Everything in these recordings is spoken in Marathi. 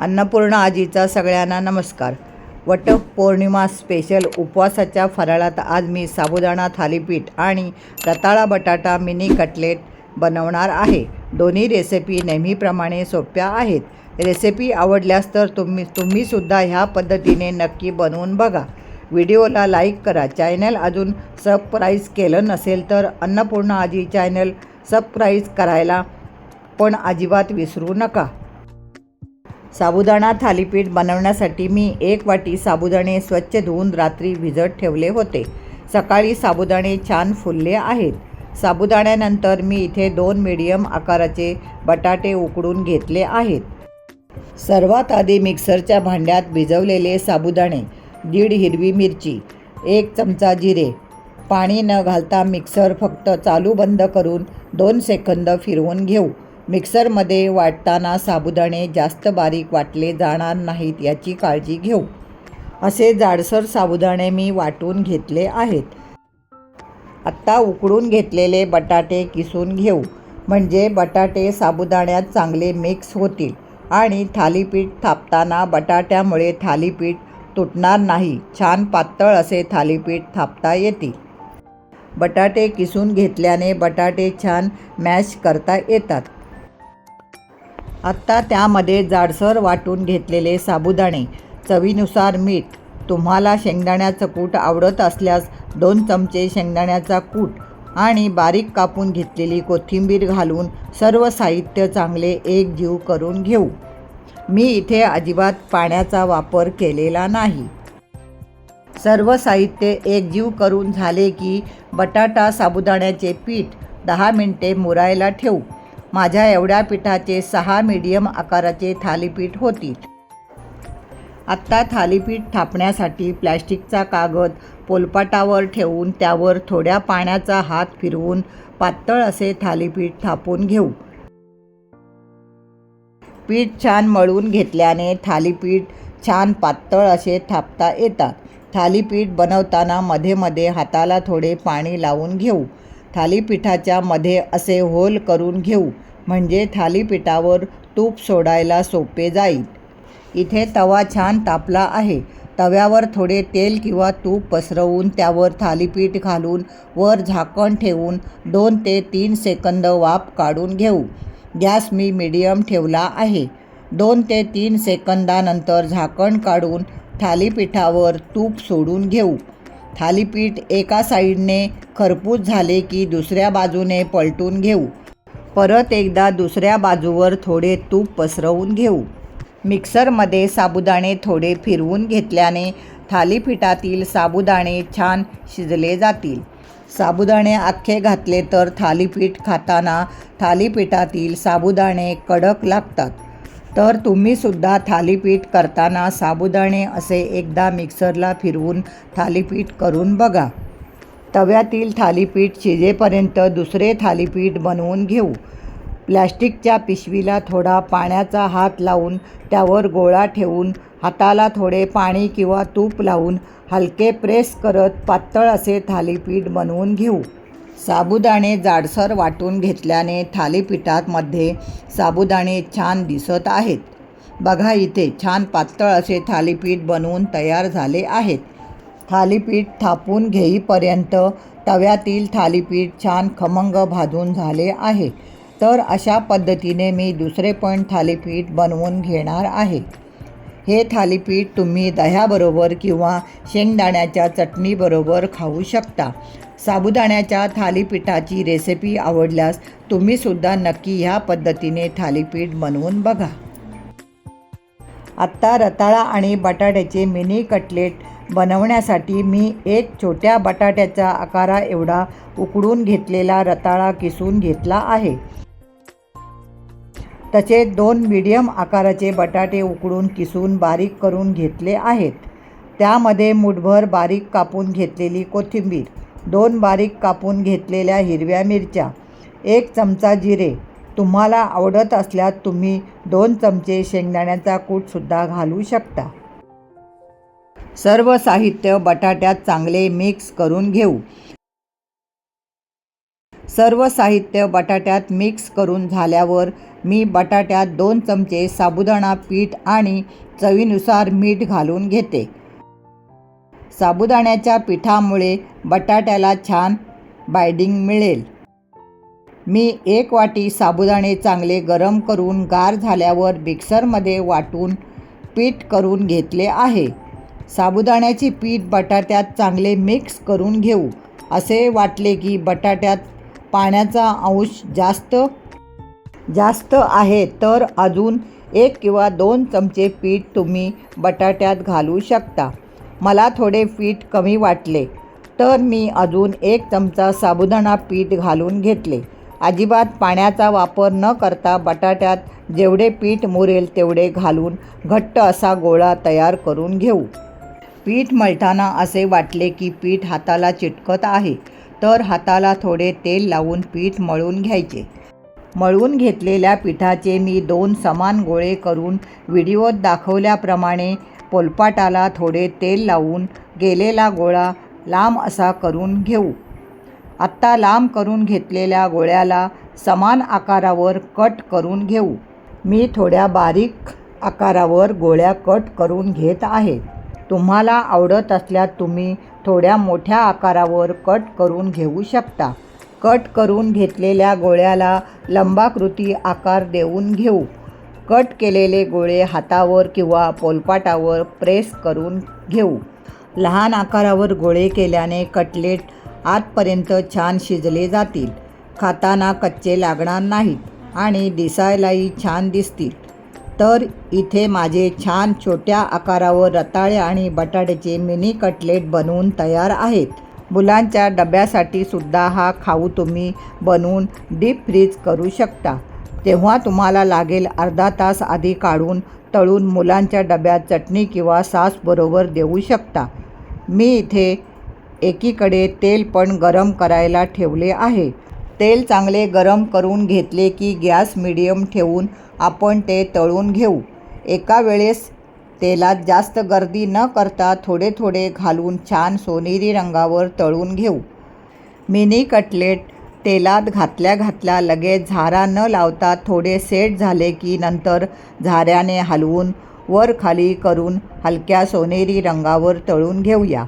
अन्नपूर्णा आजीचा सगळ्यांना नमस्कार. वटपौर्णिमा स्पेशल उपवासाच्या फराळात आज मी साबुदाणा थालीपीठ आणि रताळा बटाटा मिनी कटलेट बनवणार आहे. दोन्ही रेसिपी नेहमीप्रमाणे सोप्या आहेत. रेसिपी आवडल्यास तर तुम्ही तुम्हीसुद्धा ह्या पद्धतीने नक्की बनवून बघा. व्हिडिओला लाईक करा. चॅनल अजून सबस्क्राईज केलं नसेल तर अन्नपूर्णा आजी चॅनल सबस्क्राईज करायला पण अजिबात विसरू नका. साबुदाणा थालीपीठ बनवण्यासाठी मी एक वाटी साबुदाणे स्वच्छ धुवून रात्री भिजत ठेवले होते. सकाळी साबुदाणे छान फुलले आहेत. साबुदाण्यानंतर मी इथे दोन मीडियम आकाराचे बटाटे उकडून घेतले आहेत. सर्वात आधी मिक्सरच्या भांड्यात भिजवलेले साबुदाणे दीड हिरवी मिरची एक चमचा जिरे. पाणी न घालता मिक्सर फक्त चालू बंद करून दोन सेकंद फिरवून घेऊ. मिक्सरमध्ये वाटताना साबुदाणे जास्त बारीक वाटले जाणार नाहीत याची काळजी घेऊ. असे जाडसर साबुदाणे मी वाटून घेतले आहेत. आत्ता उकडून घेतलेले बटाटे किसून घेऊ. म्हणजे बटाटे साबुदाण्यात चांगले मिक्स होतील आणि थालीपीठ थापताना बटाट्यामुळे थालीपीठ तुटणार नाही. छान पातळ असे थालीपीठ थापता येतील. बटाटे किसून घेतल्याने बटाटे छान मॅश करता येतात. आत्ता त्यामध्ये जाडसर वाटून घेतलेले साबुदाणे चवीनुसार मीठ तुम्हाला शेंगदाण्याचं कूट आवडत असल्यास दोन चमचे शेंगदाण्याचा कूट आणि बारीक कापून घेतलेली कोथिंबीर घालून सर्व साहित्य चांगले एकजीव करून घेऊ. मी इथे अजिबात पाण्याचा वापर केलेला नाही. सर्व साहित्य एकजीव करून झाले की बटाटा साबुदाण्याचे पीठ दहा मिनटे मुरायला ठेवू. माझ्या एवढ्या पिठाचे सहा मीडियम आकाराचे थालीपीठ होतील आत्ता थालीपीठ थापण्यासाठी प्लॅस्टिकचा कागद पोलपाटावर ठेवून त्यावर थोड्या पाण्याचा हात फिरवून पातळ असे थालीपीठ थापून घेऊ. पीठ छान मळून घेतल्याने थालीपीठ छान पातळ असे थापता येतात. थालीपीठ बनवताना मध्ये मध्ये हाताला थोडे पाणी लावून घेऊ. थालीपीठाच्या मध्ये असे होल करून घेऊ म्हणजे थालीपीठावर तूप सोडायला सोपे जाईल. इथे तवा छान तापला आहे. तव्यावर थोडे तेल किंवा तूप पसरवून त्यावर थालीपीठ घालून वर झाकण ठेवून दोन ते तीन सेकंद वाफ काढून घेऊ. गॅस मी मीडियम ठेवला आहे. दोन ते तीन सेकंदानंतर झाकण काढून थालीपीठावर तूप सोडून घेऊ. थालीपीठ एका साईडने खरपूस झाले की दुसऱ्या बाजूने पलटून घेऊ. परत एकदा दुसऱ्या बाजूवर थोडे तूप पसरवून घेऊ. मिक्सरमध्ये साबुदाणे थोडे फिरवून घेतल्याने थालीपीठातील साबुदाणे छान शिजले जातील. साबुदाणे अख्खे घातले तर थालीपीठ खाताना थालीपीठातील साबुदाणे कडक लागतात. तर तुम्हीसुद्धा थालीपीठ करताना साबुदाणे असे एकदा मिक्सरला फिरवून थालीपीठ करून बघा. तव्यातील थालीपीठ शिजेपर्यंत दुसरे थालीपीठ बनवून घेऊ. प्लॅस्टिकच्या पिशवीला थोडा पाण्याचा हात लावून त्यावर गोळा ठेवून हाताला थोडे पाणी किंवा तूप लावून हलके प्रेस करत पातळ असे थालीपीठ बनवून घेऊ. साबुदाणे जाडसर वाटून घेतल्याने थालीपीठातमध्ये साबुदाणे छान दिसत आहेत. बघा इथे छान पातळ असे थालीपीठ बनवून तयार झाले आहेत. थालीपीठ थापून घेईपर्यंत तव्यातील थालीपीठ छान खमंग भाजून झाले आहे. तर अशा पद्धतीने मी दुसरे पण थालीपीठ बनवून घेणार आहे. हे थालीपीठ तुम्ही दह्याबरोबर किंवा शेंगदाण्याच्या चटणीबरोबर खाऊ शकता. साबुदाण्याच्या थालीपीठाची रेसिपी आवडल्यास तुम्हीसुद्धा नक्की ह्या पद्धतीने थालीपीठ बनवून बघा. आत्ता रताळा आणि बटाट्याचे मिनी कटलेट बनवण्यासाठी मी एक छोट्या बटाट्याच्या आकारा एवढा उकडून घेतलेला रताळा किसून घेतला आहे. तसेच दोन मीडियम आकाराचे बटाटे उकडून किसून बारीक करून घेतले आहेत. त्यामध्ये मुठभर बारीक कापून घेतलेली कोथिंबीर. दोन बारीक कापून घेतलेल्या हिरव्या मिरच्या एक चमचा जिरे तुम्हाला आवडत असल्यास तुम्ही दोन चमचे शेंगदाण्याचा कूटसुद्धा घालू शकता. सर्व साहित्य बटाट्यात चांगले मिक्स करून घेऊ. सर्व साहित्य बटाट्यात मिक्स करून झाल्यावर मी बटाट्यात दोन चमचे साबुदाणा पीठ आणि चवीनुसार मीठ घालून घेते. साबुदाण्याच्या पिठामुळे बटाट्याला छान बायडिंग मिळेल. मी एक वाटी साबुदाणे चांगले गरम करून गार झाल्यावर मिक्सरमध्ये वाटून पीठ करून घेतले आहे. साबुदाण्याचे पीठ बटाट्यात चांगले मिक्स करून घेऊ. असे वाटले की बटाट्यात पाण्याचा अंश जास्त जास्त आहे तर अजून एक किंवा दोन चमचे पीठ तुम्ही बटाट्यात घालू शकता. मला थोडे पीठ कमी वाटले तर मी अजून एक चमचा साबुदाणा पीठ घालून घेतले. अजिबात पाण्याचा वापर न करता बटाट्यात जेवढे पीठ मुरेल तेवढे घालून घट्ट असा गोळा तयार करून घेऊ. पीठ मळताना असे वाटले की पीठ हाताला चिटकत आहे तर हाताला थोडे तेल लावून पीठ मळून घ्यायचे. मळून घेतलेल्या पिठाचे मी दोन समान गोळे करून व्हिडिओत दाखवल्याप्रमाणे पोलपाटाला थोडे तेल लावून गेलेला गोळा लांब असा करून घेऊ. आत्ता लांब करून घेतलेल्या गोळ्याला समान आकारावर कट करून घेऊ. मी थोड्या बारीक आकारावर गोळ्या कट करून घेत आहे. तुम्हाला आवडत असल्यास तुम्ही थोड्या मोठ्या आकारावर कट करून घेऊ शकता. कट करून घेतलेल्या गोळ्याला लंबाकृती आकार देऊन घेऊ. कट केलेले गोळे हातावर किंवा पोलपाटावर प्रेस करून घेऊ. लहान आकारावर गोळे केल्याने कटलेट आतपर्यंत छान शिजले जातील. खाताना कच्चे लागणार नाहीत आणि दिसायलाही छान दिसतील. तर इथे माझे छान छोट्या आकारावर रताळे आणि बटाट्याचे मिनी कटलेट बनवून तयार आहेत. मुलांच्या डब्यासाठी सुद्धा हा खाऊ तुम्ही बनवून डीप फ्रीज करू शकता. तेव्हा तुम्हाला लागेल अर्धा तास आधी काढून तळून मुलांच्या डब्यात चटणी किंवा सॉसबरोबर देऊ शकता. मी इथे एकीकडे तेल पण गरम करायला ठेवले आहे. तेल चांगले गरम करून घेतले की गॅस मिडियम ठेवून आपण ते तळून घेऊ. एका वेळेस तेलात जास्त गर्दी न करता थोडे थोडे घालून छान सोनेरी रंगावर तळून घेऊ. मिनी कटलेट तेलात घातल्या घातल्या लगेच झारा न लावता थोडे सेट झाले की नंतर झाऱ्याने हलवून वर खाली करून हलक्या सोनेरी रंगावर तळून घेऊया.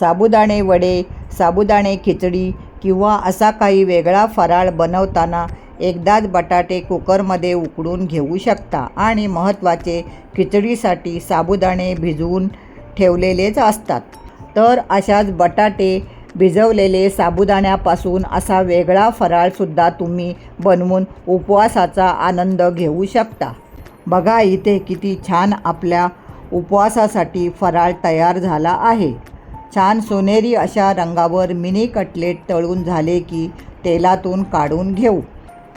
साबुदाणे वडे साबुदाणे खिचडी किंवा असा काही वेगळा फराळ बनवताना एकदाच बटाटे कुकरमध्ये उकडून घेऊ शकता आणि महत्त्वाचे खिचडीसाठी साबुदाणे भिजवून ठेवलेलेच असतात. तर अशाच बटाटे भिजवलेले साबुदाण्यापासून असा वेगळा फराळसुद्धा तुम्ही बनवून उपवासाचा आनंद घेऊ शकता. बघा इथे किती छान आपल्या उपवासासाठी फराळ तयार झाला आहे. छान सोनेरी अशा रंगावर मिनी कटलेट तळून झाले की तेलातून काढून घेऊ.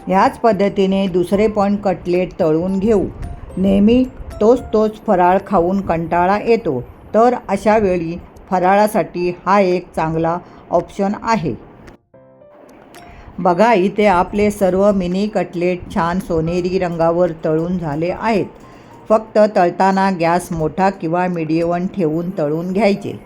ह्याच पद्धतीने दुसरे पण कटलेट तळून घेऊ. नेहमी तोच तोच फराळ खाऊन कंटाळा येतो. तर अशा वेळी फराळासाठी हा एक चांगला ऑप्शन आहे. बघा इथे आपले सर्व मिनी कटलेट छान सोनेरी रंगावर तळून झाले आहेत. फक्त तळताना गॅस मोठा किंवा मिडियम ठेवून तळून घ्यायचे.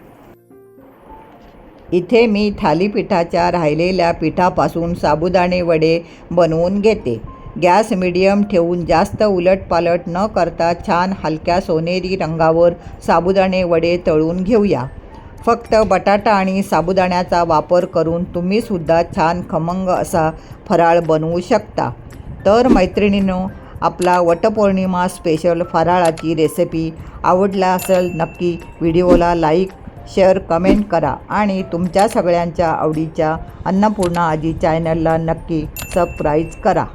इथे मी थालीपीठाच्या राहिलेल्या पिठापासून साबुदाणे वडे बनवून घेते. गॅस मिडियम ठेवून जास्त उलटपालट न करता छान हलक्या सोनेरी रंगावर साबुदाणे वडे तळून घेऊया. फक्त बटाटा आणि साबुदाण्याचा वापर करून तुम्हीसुद्धा छान खमंग असा फराळ बनवू शकता. तर मैत्रिणींनो आपला वटपौर्णिमा स्पेशल फराळाची रेसिपी आवडला असेल नक्की व्हिडिओला लाईक शेअर कमेंट करा आणि तुमच्या सगळ्यांच्या आवडीच्या अन्नपूर्णा आजी चॅनलला नक्की सबस्क्राईब करा.